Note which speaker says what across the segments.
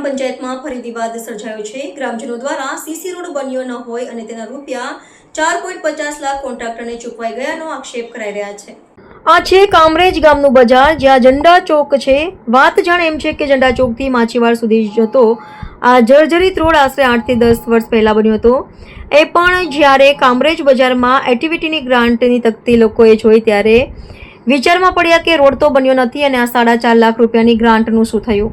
Speaker 1: પંચાયતમાં ફરી વિવાદ સર્જાયો છે. ગ્રામજનો દ્વારા સીસી રોડ બન્યો ન હોય અને તેના રૂપિયા ચાર પોઈન્ટ પચાસ લાખ કોન્ટ્રાક્ટરને ચૂકવાઈ ગયાનો આક્ષેપ કરાઈ રહ્યા છે. આ છે કામરેજ ગામનું બજાર, જ્યાં ઝંડા ચોક છે. વાત જાણ એમ છે કે ઝંડા ચોકથી માછીવાડ સુધી જતો આ જર્જરિત રોડ આશરે આઠથી દસ વર્ષ પહેલાં બન્યો હતો. એ પણ જ્યારે કામરેજ બજારમાં એક્ટિવિટીની ગ્રાન્ટની તકતી લોકોએ જોઈ ત્યારે વિચારમાં પડ્યા કે રોડ તો બન્યો નથી અને આ સાડા ચાર લાખ રૂપિયાની ગ્રાન્ટનું શું થયું?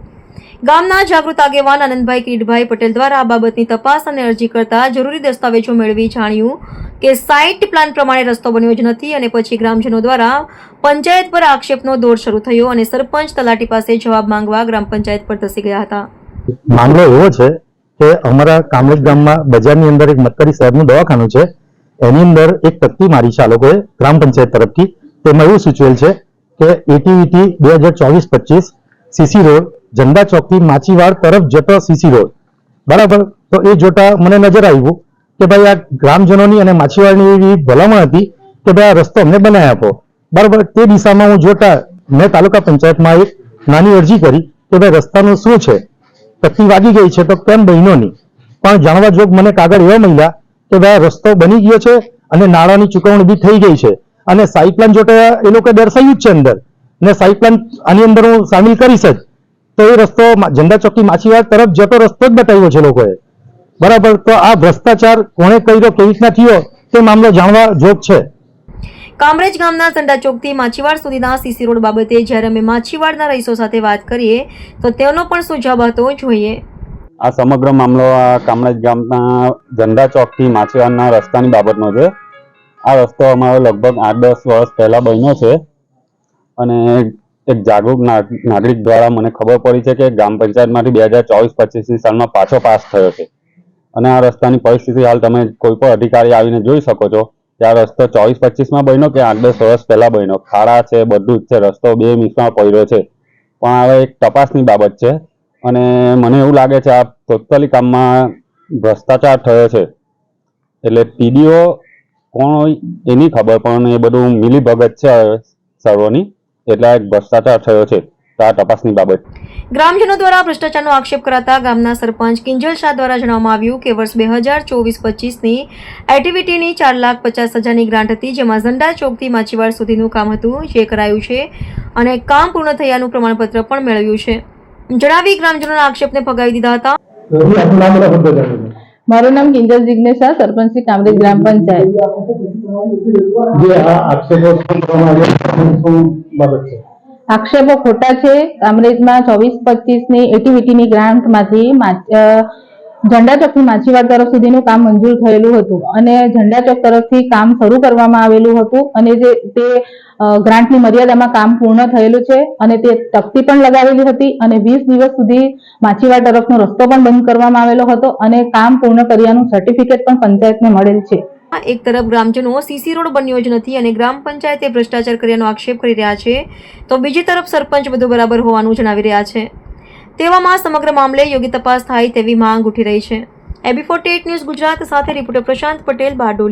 Speaker 1: ગામના જાગૃત આગેવાન આનંદભાઈ કિરીટભાઈ પટેલ દ્વારા આ બાબતની તપાસ અને અરજી કરતા જરૂરી દસ્તાવેજો મેળવી જાણ્યું કે સાઇટ પ્લાન પ્રમાણે રસ્તો બન્યો જ નથી અને પછી ગ્રામજનો દ્વારા પંચાયત પર આક્ષેપનો દોર શરૂ થયો અને સરપંચ તલાટી પાસે જવાબ માંગવા ગ્રામ પંચાયત પર ધસી ગયા હતા.
Speaker 2: મામલો એવો છે કે અમારા કામરેજ ગામમાં બજારની અંદર એક મતકરી સાહેબનું દવાખાનું છે. એની અંદર એક તકતી મારી છે આ લોકોએ ગ્રામ પંચાયત તરફથી. તેમાં એવું સૂચવેલ છે કે એટીવીટી બે હજાર ચોવીસ પચીસ સીસી રોડ ઝંડા ચોકથી માછીવાડ તરફ જતો સીસી રોડ બરાબર? તો એ જોતા મને નજર આવ્યું કે ભાઈ આ ગ્રામજનોની અને માછીવાડની એવી ભલામણ હતી કે ભાઈ આ રસ્તો અમને બનાવી આપો. બરાબર? તે દિશામાં હું જોતા મેં તાલુકા પંચાયતમાં એક નાની અરજી કરી કે ભાઈ રસ્તાનું શું છે? તકતી વાગી ગઈ છે તો કેમ બહેનોની પણ જાણવા જોગ મને કાગળ એવા મળ્યા કે ભાઈ રસ્તો બની ગયો છે અને નાણાંની ચૂકવણી બી થઈ ગઈ છે. અને સાઈ જોતા એ લોકો દર્શાવ્યું જ છે અંદર. ને સાઈ આની અંદર હું સામેલ કરીશ જ. તો એ રસ્તો ઝંડા ચોકી માછીવાડ તરફ જતો રસ્તો જ બતાવ્યો છે લોકોએ. બરાબર? તો આ ભ્રષ્ટાચાર કોણે કર્યો કેવી રીતના થયો તે મામલો જાણવા જોગ છે.
Speaker 1: કામરેજ ગામના સંડા ચોકથી માછીવાડ સુધીના સીસી રોડ બાબતે જ્યારે અમે માછીવાડના રહીશો સાથે વાત કરીએ તો તેનો પણ સુઝાવ હતો જોઈએ.
Speaker 3: આ સમગ્ર મામલો આ કામરેજ ગામના ઝંડા ચોકથી માછીવાડના રસ્તાની બાબતનો છે. આ રસ્તો અમારો લગભગ આઠ દસ વર્ષ પહેલા બન્યો છે. અને એક જાગૃત નાગ- નાગરિક દ્વારા મને ખબર પડી છે કે ગ્રામ પંચાયતમાંથી બે હજાર ચોવીસ પચીસની સાલમાં પાછો પાસ થયો છે. અને આ રસ્તાની પરિસ્થિતિ હાલ તમે કોઈ પણ અધિકારી આવીને જોઈ શકો છો કે આ રસ્તો ચોવીસ પચીસમાં બન્યો કે આઠ દસ વર્ષ પહેલાં બન્યો. ખાડા છે, બધું જ છે, રસ્તો બે મિસમાં પડ્યો છે. પણ હવે એક તપાસની બાબત છે અને મને એવું લાગે છે આ ટોટલી કામમાં ભ્રષ્ટાચાર થયો છે. એટલે પીડીઓ કોણ હોય એની ખબર પણ એ બધું મિલીભગત છે સર્વોની. એક ભ્રષ્ટાચાર થયો છે. આ તપાસની બાબત.
Speaker 1: ગ્રામજનો દ્વારા ભ્રષ્ટાચારનો આક્ષેપ કરાતા ગામના સરપંચ કિંજલ શાહ દ્વારા જણાવવામાં આવ્યું કે વર્ષ બે હજાર ચોવીસ પચીસની એક્ટિવિટીની ચાર લાખ પચાસ હજારની ગ્રાન્ટ હતી જેમાં ઝંડા ચોકથી માછીવાડ સુધીનું કામ હતું જે કરાયું છે અને કામ પૂર્ણ થયાનું પ્રમાણપત્ર પણ મેળવ્યું છે. જણાવી ગ્રામજનોના આક્ષેપને ફગાવી દીધા હતા.
Speaker 4: મારું નામ કિંજલ જિજ્ઞેશ સરપંચ શ્રી કામરેજ ગ્રામ પંચાયત.
Speaker 2: જે આક્ષેપો
Speaker 4: ખોટા છે. કામરેજમાં ચોવીસ પચીસની એક્ટિવિટીની ગ્રાન્ટમાંથી મા- અ, ઝંડા ચોકથી માછીવાડ તરફ સુધીનું કામ મંજૂર થયેલું હતું અને ઝંડાચોક તરફથી કામ શરૂ કરવામાં આવેલું હતું અને જે તે ગ્રાન્ટની મર્યાદામાં કામ પૂર્ણ થયેલું છે અને તે તકતી પણ લગાવેલી હતી અને વીસ દિવસ સુધી માછીવાડ તરફનો રસ્તો પણ બંધ કરવામાં આવેલો હતો અને કામ પૂર્ણ કર્યાનું સર્ટિફિકેટ પણ પંચાયતને મળેલ છે.
Speaker 1: એક તરફ ગ્રામજનો સીસી રોડ બન્યો જ નથી અને ગ્રામ પંચાયતે ભ્રષ્ટાચાર કર્યાનો આક્ષેપ કરી રહ્યા છે, તો બીજી તરફ સરપંચ બધું બરાબર હોવાનું જણાવી રહ્યા છે. તેવામાં સમગ્ર મામલે યોગ્ય તપાસ થાય તેવી માંગ ઉઠી રહી છે. એબી ફોર્ટી ન્યૂઝ ગુજરાત સાથે રિપોર્ટર પ્રશાંત પટેલ બારડોલી.